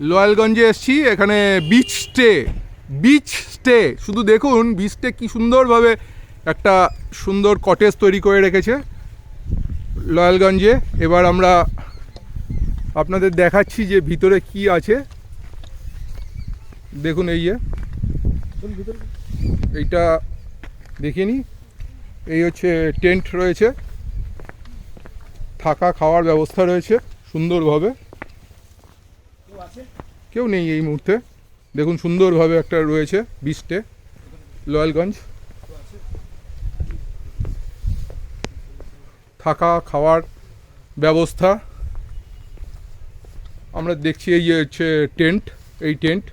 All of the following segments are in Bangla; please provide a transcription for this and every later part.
লয়ালগঞ্জে এসছি, এখানে বিচ স্টে বিচ স্টে শুধু দেখুন বিচটে কি সুন্দরভাবে একটা সুন্দর কটেজ তৈরি করে রেখেছে লয়ালগঞ্জে। এবার আমরা আপনাদের দেখাচ্ছি যে ভিতরে কি আছে। দেখুন এই যে। এইটা দেখিয়ে নি। এই হচ্ছে টেন্ট রয়েছে। থাকা খাওয়ার ব্যবস্থা রয়েছে সুন্দরভাবে। কেউ নেই এই মুহূর্তে। দেখুন সুন্দরভাবে একটা রয়েছে বিস্টে লয়ালগঞ্জ। থাকা খাওয়ার ব্যবস্থা। আমরা দেখছি এই যে হচ্ছে টেন্ট এই টেন্ট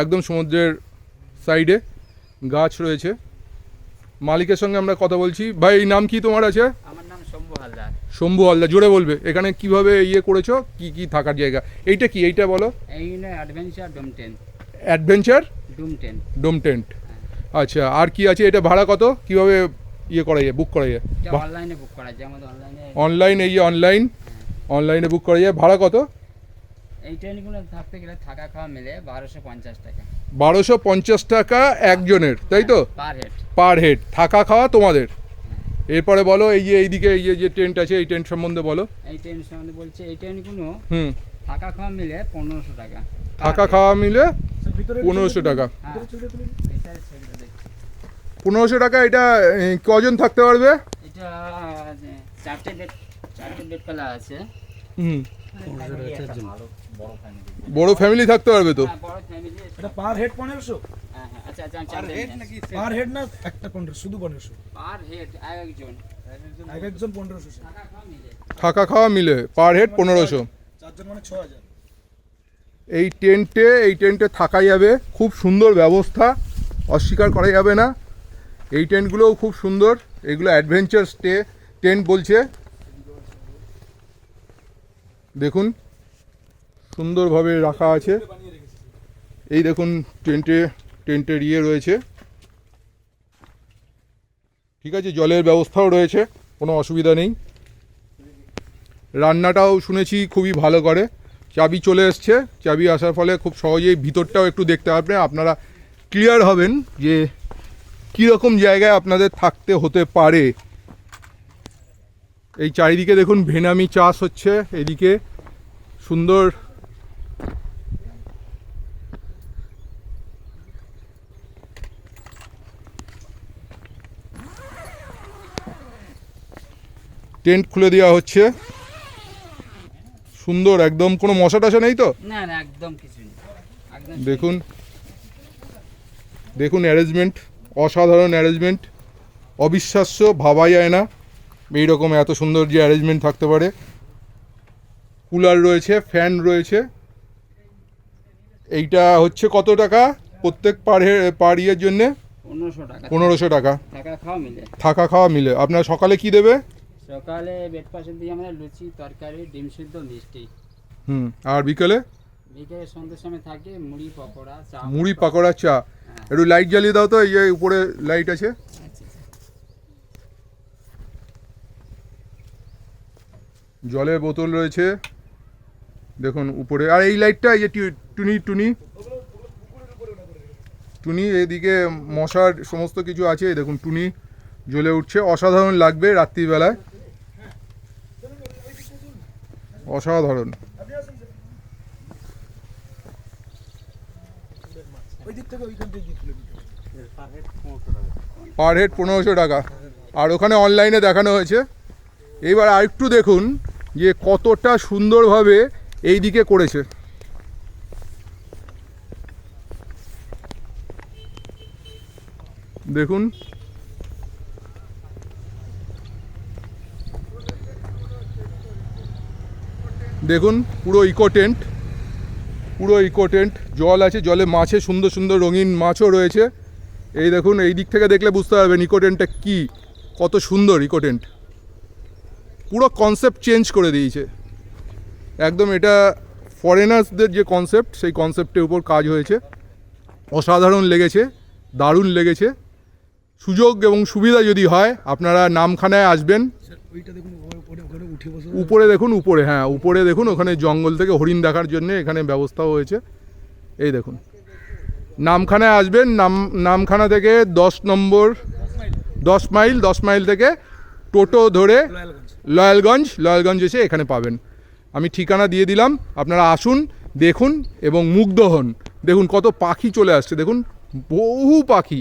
একদম সমুদ্রের সাইডে গাছ রয়েছে। মালিকের সঙ্গে আমরা কথা বলছি। ভাই এই নাম কি তোমার আছে? হালদার। শম্ভু হালদার জোরে বলবে। এখানে কীভাবে ইয়ে করেছ? কি কি থাকার জায়গা? এইটা কি? এইটা বলো। এই adventure dome ten adventure doom ten dome tent আচ্ছা আর কি আছে? এটা ভাড়া কত? কীভাবে ইয়ে করা যায় বুক করা যায়? অনলাইনে বুক করা যায় আমাদের অনলাইনে অনলাইন এই অনলাইন অনলাইনে বুক করা যায়। ভাড়া কত? এই ট্রেনগুলো থাকতে গেলে থাকা খাওয়া মিলে বারোশো পঞ্চাশ টাকা। বারোশো পঞ্চাশ টাকা একজনের তাই তো? পার হেড পার হেড থাকা খাওয়া তোমাদের। এরপরে বলো এই যে এইদিকে এই যে টেন্ট আছে এই টেন্ট সম্বন্ধে বলো। এই ট্রেন সম্বন্ধে বলছে এই ট্রেনগুলো হুম। থাকা খাওয়া মিলে পনেরোশো টাকা। থাকা খাওয়া মিলে পনেরোশো টাকা। হ্যাঁ এটা পনেরোশো টাকা এটা কজন থাকতে পারবে? এটা চারটে বেড চারটে বেড আছে। হুম। বড় ফ্যামিলি থাকতে পারবে তো? বড় ফ্যামিলি এটা পার হেড পনেরোশো। হ্যাঁ। আচ্ছা আচ্ছা চারটে পার হেড না একটা পনেরো শুধু পনেরোশো। পার হেড একজন এক একজন পনেরোশো থাকা খাওয়া মিলে। থাকা খাওয়া মিলে পার হেড পনেরোশো। চারজন মানে ছ হাজার এই টেন্টে এই টেন্টে থাকা যাবে খুব সুন্দর ব্যবস্থা অস্বীকার করা যাবে না। এই টেন্টগুলোও খুব সুন্দর এগুলো অ্যাডভেঞ্চার স্টে টেন্ট বলছে। দেখুন সুন্দরভাবে রাখা আছে। এই দেখুন টেন্টে টেন্টের ইয়ে রয়েছে। ঠিক আছে, জলের ব্যবস্থাও রয়েছে, কোনো অসুবিধা নেই। রান্নাটাও শুনেছি খুবই ভালো করে। চাবি চলে এসছে, চাবি আসার ফলে খুব সহজেই ভিতরটাও একটু দেখতে পারবেন আপনারা ক্লিয়ার হবেন যে কীরকম জায়গায় আপনাদের থাকতে হতে পারে। এই চারিদিকে দেখুন, ভেনামি চাষ হচ্ছে। এদিকে সুন্দর টেন্ট খুলে দেওয়া হচ্ছে। সুন্দর একদম কোনো মশা টশা নেই তো? না না একদম কিছু দেখুন দেখুন অ্যারেঞ্জমেন্ট অসাধারণ অ্যারেঞ্জমেন্ট অবিশ্বাস্য ভাবা যায় না। এইরকম এত সুন্দর যে অ্যারেঞ্জমেন্ট থাকতে পারে। কুলার রয়েছে ফ্যান রয়েছে। এইটা হচ্ছে কত টাকা? প্রত্যেক পার পার ইয়ের জন্যে? পনেরোশো টাকা। থাকা খাওয়া মিলে। আপনার সকালে কি দেবে? সকালে ব্রেকফাস্ট দিয়ে আমাদের লুচি তরকারি ডিম সিদ্ধ মিষ্টি। হুম আর বিকেলে? বিকেলে সন্ধ্যের সময় থাকে মুড়ি পকোড়া চা মুড়ি পাকোড়া চা। একটু লাইট জ্বালিয়ে দাও তো এই যে উপরে লাইট আছে। আচ্ছা, আচ্ছা। জলের বোতল রয়েছে। দেখুন উপরে আর এই লাইটটা এই যে টুনি টুনি। টুনি এদিকে মশার সমস্ত কিছু আছে দেখুন টুনি জ্বলে উঠছে। অসাধারণ লাগবে রাত্রিবেলায়। অসাধারণ। পার হেড পনেরোশো টাকা। আর ওখানে অনলাইনে দেখানো হয়েছে। এইবার আরেকটু দেখুন যে কতটা সুন্দরভাবে এই দিকে করেছে। দেখুন। দেখুন, পুরো ইকো টেন্ট পুরো ইকো টেন্ট জল আছে, জলে মাছে, সুন্দর সুন্দর রঙিন মাছও রয়েছে। এই দেখুন, এই দিক থেকে দেখলে বুঝতে পারবেন ইকো টেন্টটা কী, কত সুন্দর ইকো টেন্ট পুরো কনসেপ্ট চেঞ্জ করে দিয়েছে। একদম এটা ফরেনার্সদের যে কনসেপ্ট সেই কনসেপ্টের উপর কাজ হয়েছে। অসাধারণ লেগেছে, দারুণ লেগেছে। সুযোগ এবং সুবিধা যদি হয় আপনারা নামখানায় আসবেন। উপরে দেখুন উপরে হ্যাঁ উপরে দেখুন ওখানে জঙ্গল থেকে হরিণ দেখার জন্য এখানে ব্যবস্থাও হয়েছে। এই দেখুন। নামখানায় আসবেন নাম নামখানা থেকে দশ নম্বর দশ মাইল দশ মাইল থেকে টোটো ধরে লয়ালগঞ্জ লয়ালগঞ্জ এসে এখানে পাবেন। আমি ঠিকানা দিয়ে দিলাম আপনারা আসুন দেখুন এবং মুগ্ধ হন। দেখুন কত পাখি চলে আসছে দেখুন বহু পাখি।